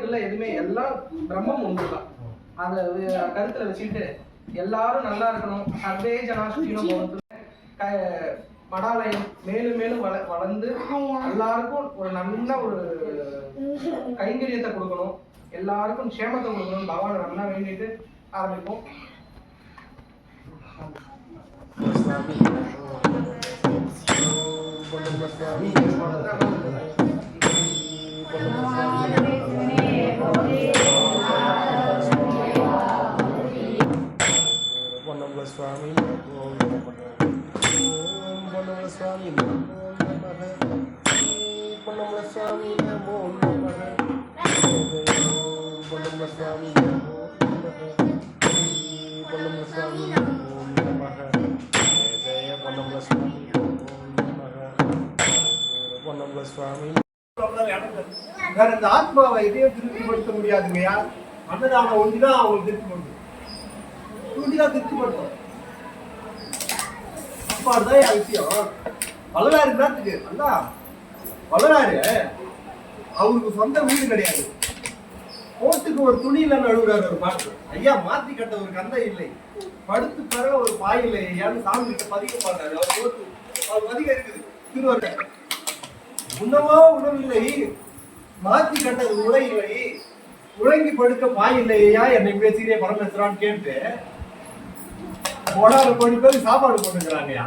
இல்ல எதுவுமே எல்லாம் பிரம்மம் ஒன்று தான் அதை வி- கருத்துல வச்சுக்கிட்டு எல்லாரும் நல்லா இருக்கணும் சர்வே க- மடாலயம் மேலும் மேலும் வள வளர்ந்து எல்லாருக்கும் ஒரு நல்ல ஒரு கைங்கரியத்தை கொடுக்கணும் எல்லாருக்கும் க்ஷேமத்தை கொடுக்கணும் பகவானை நல்லா வேண்டிட்டு ஆரம்பிப்போம் பொன்னம்பல சாமி சுவாமி பொன்னம்பல சுவாமி ஓம் நமக பொன்னம்பல சுவாமி ஓம் பொன்னம்பல சுவாமி நமக ஜெய பொன்னம்பல சுவாமி பொன்னம்பல சுவாமி வேற இந்த ஆத்மாவை எதையும் திருப்திப்படுத்த முடியாதுங்கய்யா. அன்னதானம் ஒன்றுதான் அவங்களுக்கு திருப்திப்படுத்தும். ஒன்றுதான் திருப்திப்படுத்தும். அப்பாடுதான் என் விஷயம் வள்ளலாறு என்னத்துக்கு அண்ணா வள்ளலாறு அவருக்கு சொந்த வீடு கிடையாது. கோட்டுக்கு ஒரு துணியில நழுவுறாரு ஒரு பாட்டு. ஐயா மாத்தி கட்ட ஒரு கந்தை இல்லை. படுத்து பெற ஒரு பாய் இல்லை ஐயான்னு சாமி கிட்ட பதிக்க மாட்டாரு. அவர் கோட்டு அவர் பதிகம் இருக்குது. திருவருள் உணவோ உணவில்லை மாத்தி கட்டது உடை இல்லை. உழங்கி படுக்க பாய் இல்லையா என்னை பேசுகிறே பரமேஸ்வரான்னு கேட்டு. போடாத கோடி பேர் சாப்பாடு போட்டுக்கிறாங்கய்யா.